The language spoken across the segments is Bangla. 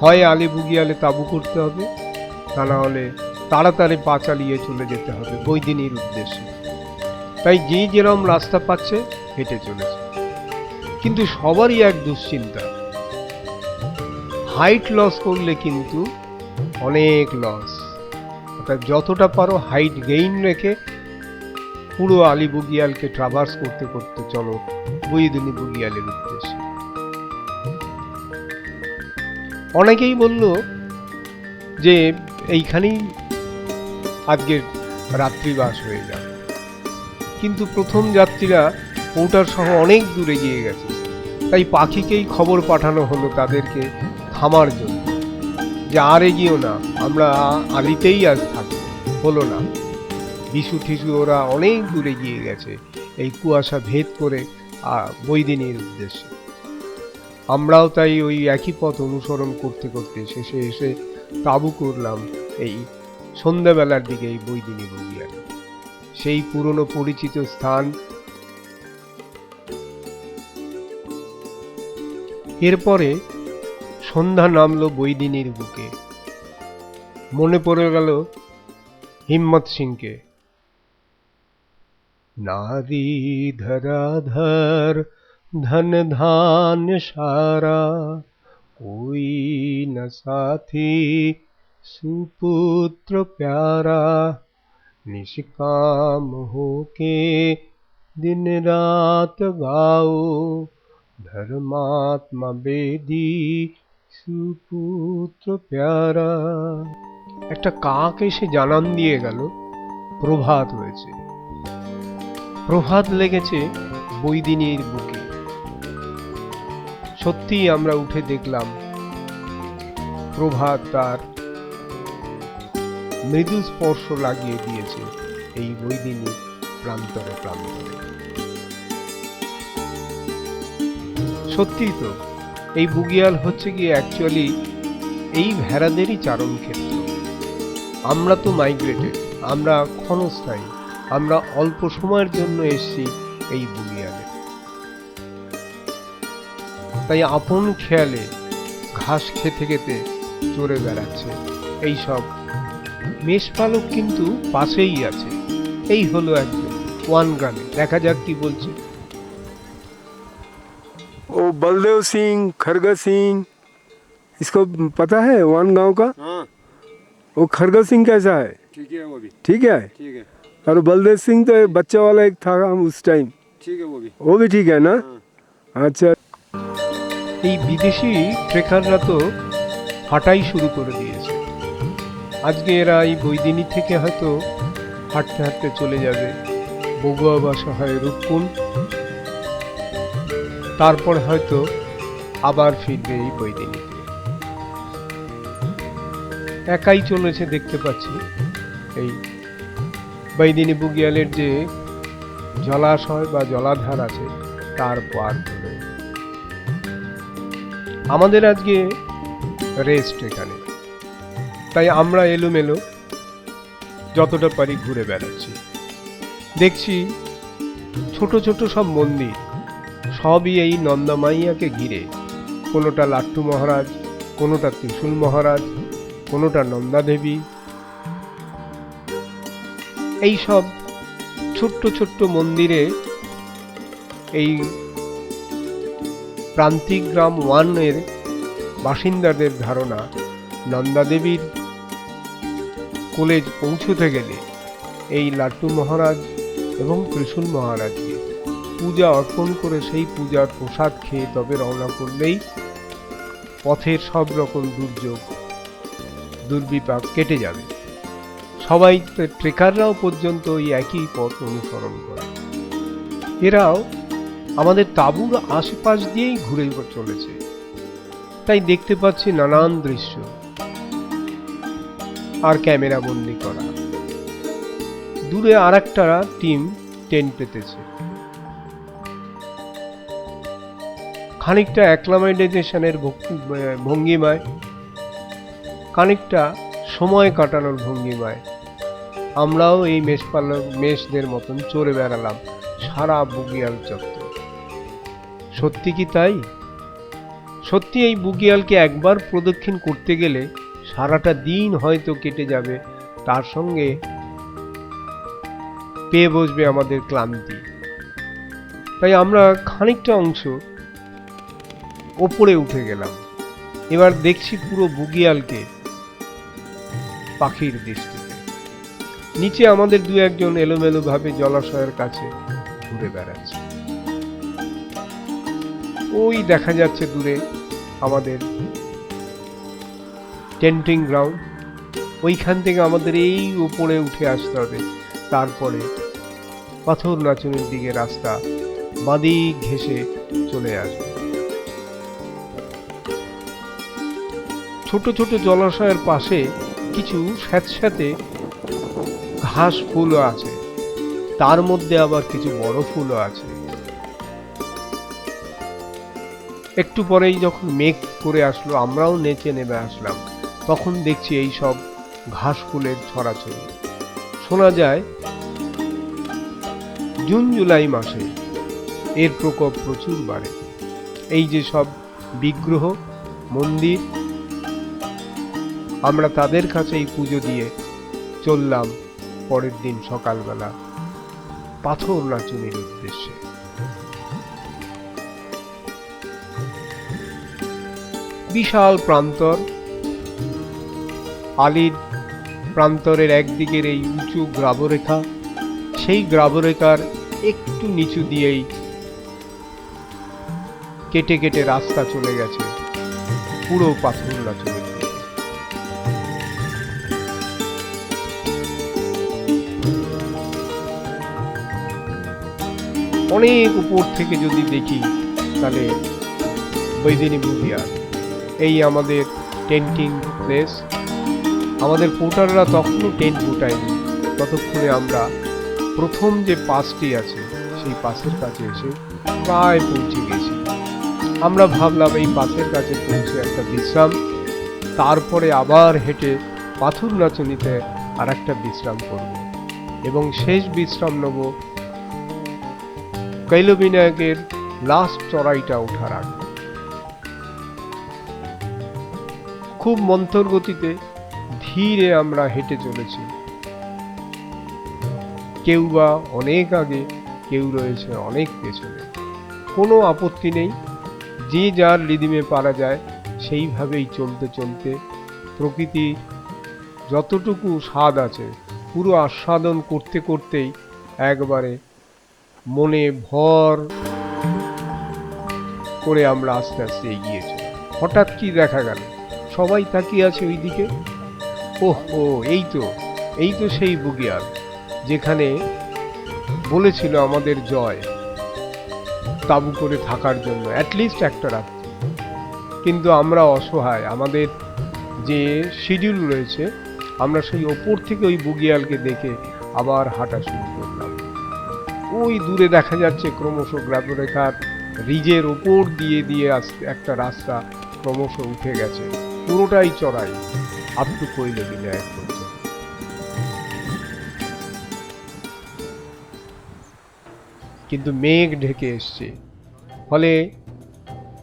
হয় আলি তাবু করতে হবে, তা না হলে তাড়াতাড়ি পা চালিয়ে চলে যেতে হবে বৈদিনীর উদ্দেশ্যে। তাই যে যেরম রাস্তা পাচ্ছে, হেঁটে চলেছে। কিন্তু সবারই এক দুশ্চিন্তা। হাইট লস করলে কিন্তু অনেক লস। অর্থাৎ যতটা পারো হাইট গেইন রেখে পুরো আলিবুগিয়ালকে ট্রাভার্স করতে করতে চলো বৈদিনী বুগিয়ালের উদ্দেশ্যে অনেকেই বলল যে এইখানেই আজকের রাত্রিবাস হয়ে যাবে কিন্তু প্রথম যাত্রীরা পোর্টার সহ অনেক দূরে গিয়ে গেছে। তাই পাখিকেই খবর পাঠানো হলো তাদেরকে থামার জন্য যে আর এগিয়েও না, আমরা আলিতেই আজ থাকি, হলো না। বিশু ঠিসু ওরা অনেক দূরে গিয়ে গেছে এই কুয়াশা ভেদ করে বৈদিনীর উদ্দেশ্যে। আমরাও তাই ওই একই পথ অনুসরণ করতে করতে শেষে এসে তাবু করলাম এই সন্ধ্যাবেলার দিকে এই বৈদিনী বগিয়ায় সেই পুরনো পরিচিত স্থান। এরপরে সন্ধ্যা নামলো বৈদিনীর বুকে। মনে পড়ে গেল হিম্মত সিংকে। নারী ধরাধর ধন ধান সারা कोई न साथी सुपुत्र प्यारा निष्काम होके दिन रात गाओ ধর্মাত্মা বেদি সুপুত্র প্যারা একটা কাক এসে জানান দিয়ে গেল প্রভাত হয়েছে প্রভাত লেগেছে বৈদিনীর বুকে সত্যি আমরা উঠে দেখলাম প্রভাত তার মৃদু স্পর্শ লাগিয়ে দিয়েছে এই বৈদিনী প্রান্তরে প্রান্তরে। সত্যি তো, এই বুগিয়াল হচ্ছে গিয়ে অ্যাকচুয়ালি এই ভেড়াদেরই চারণ ক্ষেত্র। আমরা তো মাইগ্রেটেড আমরা ক্ষণস্থায়ী, আমরা অল্প সময়ের জন্য এসেছি এই বুগিয়ালে। তাই আপন খেয়ালে ঘাস খেতে খেতে চড়ে বেড়াচ্ছে এই সব মেষপালক কিন্তু পাশেই আছে এই হলো একজন ওয়ান গ্রামে দেখা যাক কি বলছে वो बलदेव सिंह खरगा सिंह इसको पता है वन गांव का हाँ वो खरगा सिंह कैसा है ठीक है वो भी ठीक है ठीक है और बलदेव सिंह तो एक बच्चा वाला एक था हम उस टाइम ठीक है वो भी वो भी ठीक है ना अच्छा এই বিদেশি ট্রেকাররা তো হাঁটাই শুরু করে দিয়েছে। আজকে এরা এই বৈদিনী থেকে হয়তো হাঁটতে হাঁটতে চলে যাবে। বগুয়া বাসা হয় রূপকুন তারপর হয়তো আবার ফিরবে এই বৈদিনীতে একাই চলেছে দেখতে পাচ্ছি। এই বৈদিনী বুগিয়ালের যে জলাশয় বা জলাধার আছে, তার পার আমাদের আজকে রেস্ট এখানে। তাই আমরা এলোমেলো যতটা পারি ঘুরে বেড়াচ্ছি। দেখছি ছোট ছোট সব মন্দির সবই এই নন্দামাইয়াকে ঘিরে। কোনোটা লাট্টু মহারাজ, কোনোটা ত্রিশুল মহারাজ, কোনোটা নন্দা দেবী। এই সব ছোট্ট ছোট্ট মন্দিরে এই প্রান্তিক গ্রাম ওয়ানের বাসিন্দাদের ধারণা, নন্দাদেবীর কোলে পৌঁছতে গেলে এই লাট্টু মহারাজ এবং ত্রিশুল মহারাজকে পূজা অর্পণ করে সেই পূজার প্রসাদ খেয়ে তবে রওনা করলেই পথের সব রকম দুর্যোগ, দুর্বিপাক কেটে যাবে। সবাই ট্রেকাররাও পর্যন্ত ওই একই পথ অনুসরণ করে। এরাও আমাদের তাঁবুর আশেপাশ দিয়েই ঘুরে চলেছে। তাই দেখতে পাচ্ছি নানান দৃশ্য। আর ক্যামেরা বন্দি করা। দূরে আর একটা টিম টেন্ট পেতেছে। খানিকটা অ্যাক্লামাইডাইজেশনের ভঙ্গিমায়, খানিকটা সময় কাটানোর ভঙ্গিমায় আমরাও এই মেষপালক মেষদের মতন চড়ে বেড়ালাম সারা বুগিয়াল চত্বর। সত্যি কি তাই? সত্যি এই বুগিয়ালকে একবার প্রদক্ষিণ করতে গেলে সারাটা দিন হয়তো কেটে যাবে, তার সঙ্গে পেয়ে বসবে আমাদের ক্লান্তি। তাই আমরা খানিকটা অংশ ওপরে উঠে গেলাম। এবার দেখছি পুরো বুগিয়ালকে পাখির দৃষ্টিতে। নিচে আমাদের দু একজন এলোমেলো ভাবে জলাশয়ের কাছে ঘুরে বেড়াচ্ছে। ওই দেখা যাচ্ছে দূরে আমাদের টেন্টিং গ্রাউন্ড। ওইখান থেকে আমাদের এই উপরে উঠে আসতে হবে। তারপরে পাথর নাচনের দিকে রাস্তা বাদিক ঘেসে চলে আসবে। ছোট ছোট জলাশয়ের পাশে কিছু স্যাঁতস্যাঁতে ঘাস ফুলও আছে। তার মধ্যে আবার কিছু বড় ফুলও আছে। একটু পরেই যখন মেঘ করে আসলো, আমরাও নেচে নেমে আসলাম। তখন দেখছি এই সব ঘাস ফুলের ছড়াছড়ি। শোনা যায়, জুন জুলাই মাসে এর প্রকোপ প্রচুর বাড়ে। এই যে সব বিগ্রহ, মন্দির, আমরা তাদের কাছেই পুজো দিয়ে চললাম পরের দিন সকালবেলা। পাথর নাচুনির উদ্দেশ্যে। বিশাল প্রান্তর। আলির প্রান্তরের একদিকের এই উঁচু গ্রাবরেখা, সেই গ্রাবরেখার একটু নিচু দিয়েই কেটে কেটে রাস্তা চলে গেছে। পুরো পাথর নাচুনির দিকে অনেক উপর থেকে যদি দেখি, তাহলে বৈদিনী বুবিয়া এই আমাদের টেন্টিং প্লেস আমাদের পোটাররা তখনও টেন্ট ফুটায়নি ততক্ষণে আমরা প্রথম যে পাসটি আছে, সেই পাসের কাছে এসে প্রায় পৌঁছে গেছি। আমরা ভাবলাম এই পাসের কাছে পৌঁছে একটা বিশ্রাম, তারপরে আবার হেঁটে পাথর নাচনিতে আর একটা বিশ্রাম করব। এবং শেষ বিশ্রাম নেব কৈলবিনায়কের লাস্ট চড়াইটা ওঠার আগে। খুব মন্থর গতিতে ধীরে আমরা হেঁটে চলেছি। কেউ বা অনেক আগে কেউ রয়েছে অনেক পেছনে। কোনো আপত্তি নেই। যে যার রিদিমে পারা যায়, সেইভাবেই চলতে চলতে প্রকৃতি যতটুকু স্বাদ আছে, পুরো আস্বাদন করতে করতেই একবারে মনে ভর করে আমরা আস্তে আস্তে এগিয়েছি হঠাৎ কি দেখা গেল? সবাই তাকিয়ে আছে ওইদিকে। ওহ, ও, এই তো এই তো সেই বুগিয়াল, যেখানে বলেছিল আমাদের জয়, তাবু করে থাকার জন্য অ্যাটলিস্ট একটা রাত্রি। কিন্তু আমরা অসহায়, আমাদের যে শিডিউল রয়েছে, আমরা সেই ওপর থেকে ওই বুগিয়ালকে দেখে আবার হাঁটা শুরু করলাম। ওই দূরে দেখা যাচ্ছে ক্রমশ গ্রামরেখার রিজের ওপর দিয়ে দিয়ে আসতে একটা রাস্তা ক্রমশ উঠে গেছে। পুরোটাই চড়াই। আপ টু কৈল বিনায়ক পর্যন্ত কিন্তু মেঘ ঢেকে এসছে। ফলে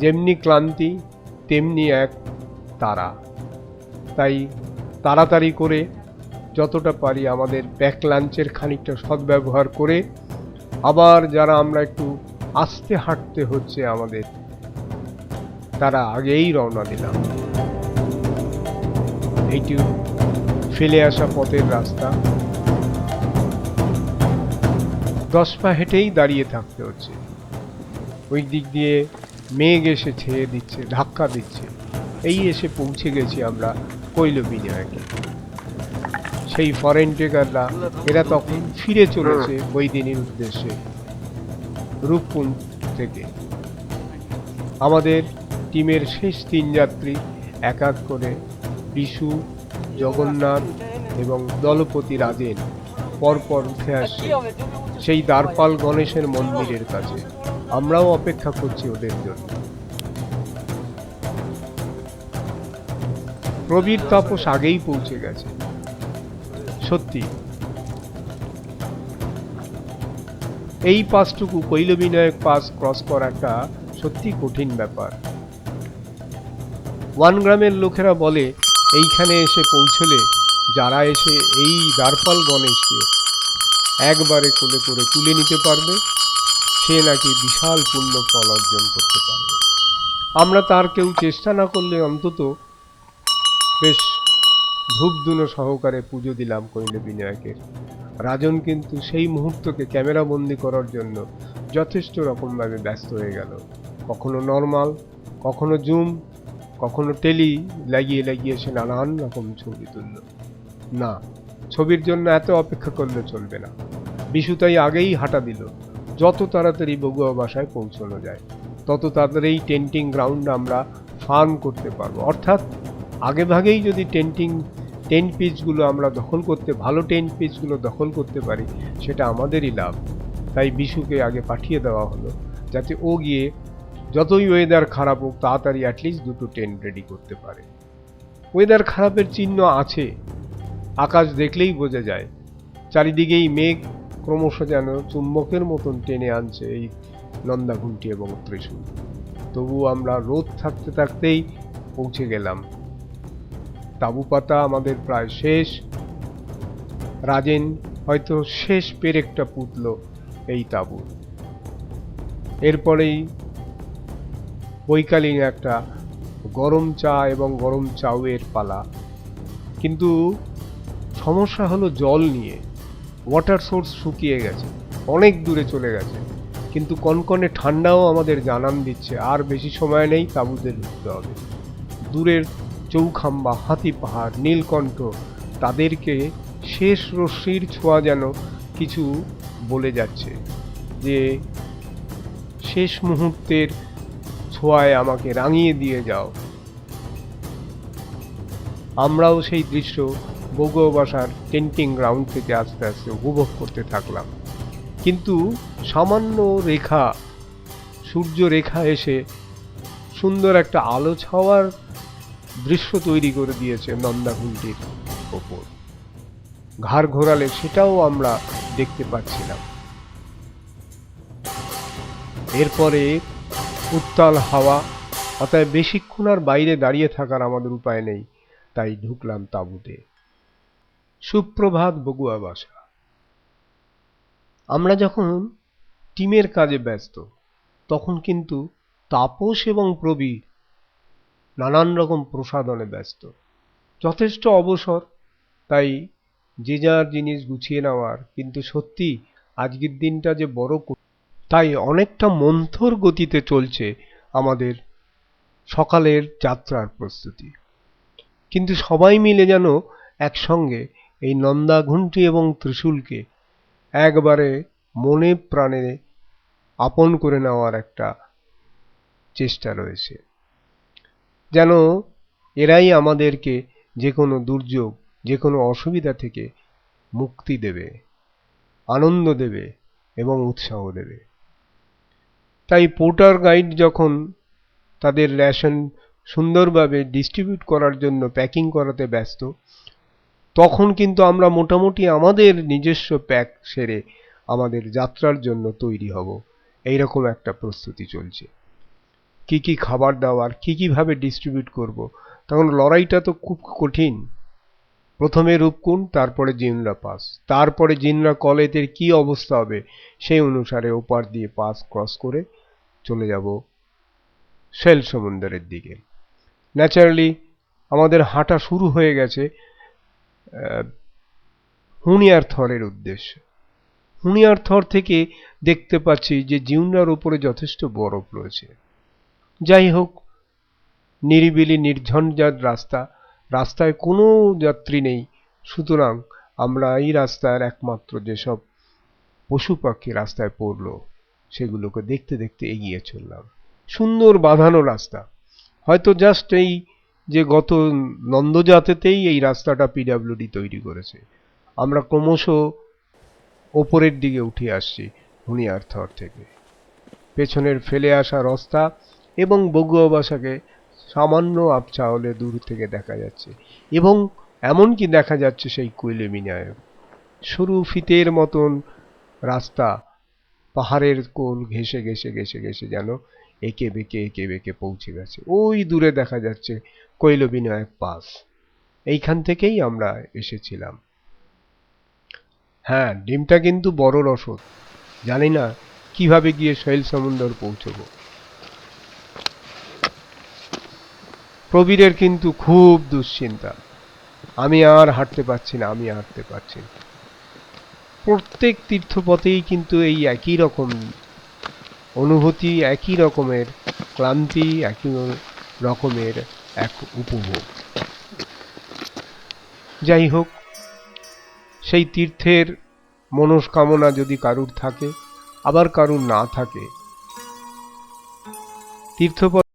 যেমনি ক্লান্তি, তেমনি এক তারা। তাই তাড়াতাড়ি করে যতটা পারি আমাদের ব্যাক লাঞ্চের খানিকটা সদ্ব্যবহার করে, আবার যারা আমরা একটু আস্তে হাঁটতে হচ্ছে আমাদের, তারা আগেই রওনা দিলাম। এইটি ফেলে আসা পথের রাস্তা। দশ পা হেঁটেই দাঁড়িয়ে থাকতে হচ্ছে। ওই দিক দিয়ে মেঘ এসে ছেয়ে দিচ্ছে, ধাক্কা দিচ্ছে। এই এসে পৌঁছে গেছি আমরা কৈল বিনায়কে সেই ফরেন টেকাররা এরা তখন ফিরে চলেছে বৈদিনীর উদ্দেশ্যে রূপকুঞ্জ থেকে। আমাদের টিমের শেষ তিন যাত্রী এক এক করে বিশু, জগন্নাথ এবং দলপতি রাজেন পরপর উঠে আসছে সেই দ্বারপাল গণেশের মন্দিরের কাছে। আমরাও অপেক্ষা করছি ওদের জন্য। প্রবীর তাপস আগেই পৌঁছে গেছে। সত্যি। এই পাসটুকু কৈলবিনায়ক পাস ক্রস করাটা সত্যি কঠিন ব্যাপার। ওয়ান গ্রামের লোকেরা বলে এইখানে এসে পৌঁছলে যারা এসে এই দ্বারপাল গণেশকে একবারে কোলে করে তুলে নিতে পারবে, সে নাকি বিশাল পুণ্য ফল অর্জন করতে পারবে। আমরা তার কেউ চেষ্টা না করলে অন্তত বেশ ধূপধুনো সহকারে পুজো দিলাম কইলে বিনায়কের রাজন কিন্তু সেই মুহূর্তকে ক্যামেরা বন্দি করার জন্য যথেষ্ট রকমভাবে ব্যস্ত হয়ে গেল। কখনো নর্মাল, কখনো জুম কখনো টেলি লাগিয়ে লাগিয়ে সে নানান রকম ছবি তুলল। না, ছবির জন্য এত অপেক্ষা করলে চলবে না। বিশু তাই আগেই হাঁটা দিল। যত তাড়াতাড়ি বগুয়া বাসায় পৌঁছানো যায়, তত তাড়াতাড়ি টেন্টিং গ্রাউন্ড আমরা ফার্ম করতে পারব। অর্থাৎ আগে ভাগেই যদি টেন্টিং, টেন্ট পিচগুলো আমরা দখল করতে, ভালো টেন্ট পিচগুলো দখল করতে পারি, সেটা আমাদেরই লাভ। তাই বিশুকে আগে পাঠিয়ে দেওয়া হলো, যাতে ও গিয়ে যতই ওয়েদার খারাপ হোক, তাড়াতাড়ি অ্যাটলিস্ট দুটো টেন্ট রেডি করতে পারে। ওয়েদার খারাপের চিহ্ন আছে। আকাশ দেখলেই বোঝা যায়। চারিদিকেই মেঘ, ক্রমশ যেন চুম্বকের মতন টেনে আনছে এই নন্দাঘুন্টি এবং ত্রিশূল। তবু আমরা রোদ থাকতে থাকতেই পৌঁছে গেলাম। তাবু পাতা আমাদের প্রায় শেষ। রাজেন হয়তো শেষ পেরেকটা পুতল এই তাবুর। এরপরেই বৈকালীন একটা গরম চা এবং গরম চাউয়ের পালা। কিন্তু সমস্যা হলো জল নিয়ে। ওয়াটার সোর্স শুকিয়ে গেছে, অনেক দূরে চলে গেছে। কিন্তু কনকনে ঠান্ডাও আমাদের জানান দিচ্ছে, আর বেশি সময় নেই তাঁবুতে ঢুকতে হবে। দূরের চৌখাম্বা, হাতি পাহাড়, নীলকণ্ঠ, তাদেরকে শেষ রশ্মির ছোঁয়া যেন কিছু বলে যাচ্ছে যে, শেষ মুহূর্তের ছোঁয়ায় আমাকে রাঙিয়ে দিয়ে যাও। আমরাও সেই দৃশ্য বগুয়া বাসার টেন্টিং গ্রাউন্ড থেকে আস্তে আস্তে উপভোগ করতে থাকলাম। কিন্তু সামান্য রেখা, সূর্য রেখা এসে সুন্দর একটা আলো ছাওয়ার দৃশ্য তৈরি করে দিয়েছে নন্দাঘুন্টির ওপর। ঘাড় ঘোরালে সেটাও আমরা দেখতে পাচ্ছিলাম। এরপরে উত্তাল হাওয়া, অতএব বেশিক্ষণ আর বাইরে দাঁড়িয়ে থাকার আমাদের উপায় নেই, তাই ঢুকলাম তাঁবুতে। সুপ্রভাত বগুয়া বাসা। আমরা যখন টিমের কাজে ব্যস্ত, তখন কিন্তু তাপস এবং প্রবীর নানান রকম প্রসাদনে ব্যস্ত। যথেষ্ট অবসর, তাই যে যার জিনিস গুছিয়ে নেওয়ার, কিন্তু সত্যি আজকের দিনটা যে বড় তাই অনেকটা মন্থর গতিতে চলছে আমাদের সকালের যাত্রার প্রস্তুতি। কিন্তু সবাই মিলে যেন একসঙ্গে এই নন্দাঘুন্টি এবং ত্রিশূলকে একবারে মনে প্রাণে আপন করে নেওয়ার একটা চেষ্টা রয়েছে। যেন এরাই আমাদেরকে যে কোনো দুর্যোগ যে কোনো অসুবিধা থেকে মুক্তি দেবে, আনন্দ দেবে এবং উৎসাহ দেবে। তাই পোর্টার গাইড যখন তাদের রেশন সুন্দরভাবে ডিস্ট্রিবিউট করার জন্য প্যাকিং করাতে ব্যস্ত, তখন কিন্তু আমরা মোটামুটি আমাদের নিজস্ব প্যাক সেরে আমাদের যাত্রার জন্য তৈরি হব। এইরকম একটা প্রস্তুতি চলছে। কি কি খাবার দাবার, কি কীভাবে ডিস্ট্রিবিউট করব? তখন লড়াইটা তো খুব কঠিন। প্রথমে রূপকুণ্ড, তারপরে জিনরা পাস। তারপরে জিনরা কলেজের কি অবস্থা হবে, সেই অনুসারে ওপার দিয়ে পাস ক্রস করে চলে যাব শেল সমুদ্রের দিকে। ন্যাচারালি আমাদের হাঁটা শুরু হয়ে গেছে হুনিয়ার থরের উদ্দেশ্যে। হুনিয়ার থর থেকে দেখতে পাচ্ছি যে জিউনার উপরে যথেষ্ট বরফ রয়েছে। যাই হোক, নিরিবিলি নির্ঝঞ্ঝাট রাস্তা, রাস্তায় কোনো যাত্রী নেই। সুতরাং আমরা এই রাস্তার একমাত্র যেসব পশু পাখি রাস্তায় পড়ল সেগুলোকে দেখতে দেখতে এগিয়ে চললাম। সুন্দর বাঁধানো রাস্তা। হয়তো জাস্ট এই যে গত নন্দজাতেতেই এই রাস্তাটা পিডাব্লিউডি তৈরি করেছে। আমরা ক্রমশ ওপরের দিকে উঠে আসছি হুনিয়ার থর থেকে। পেছনের ফেলে আসা রাস্তা এবং বগুয়া বাসাকে সামান্য আবছা হলে দূর থেকে দেখা যাচ্ছে এবং এমনকি দেখা যাচ্ছে সেই কুইলে মিনায় সরু ফিতের মতন রাস্তা পাহাড়ের কোল ঘেসে ঘেসে ঘেসে ঘেসে যেন একে বেঁকে, এঁকে বেঁকে পৌঁছে গেছে। ওই দূরে দেখা যাচ্ছে কৈল বিনায়ক পাস। এইখান থেকেই আমরা এসেছিলাম। হ্যাঁ ডিমটা কিন্তু বড় রসদ। জানি না কীভাবে গিয়ে শৈল সমুন্দর পৌঁছবো। প্রবীরের কিন্তু খুব দুশ্চিন্তা। আমি আর হাঁটতে পারছি না, আমি হাঁটতে পারছি না। প্রত্যেক তীর্থপথেই কিন্তু এই একই রকম অনুভূতি, একই রকমের ক্লান্তি, একই রকমের এক উপভোগ। যাই হোক, সেই তীর্থের মনস্কামনা যদি কারুর থাকে, আবার কারুর না থাকে, তীর্থপথ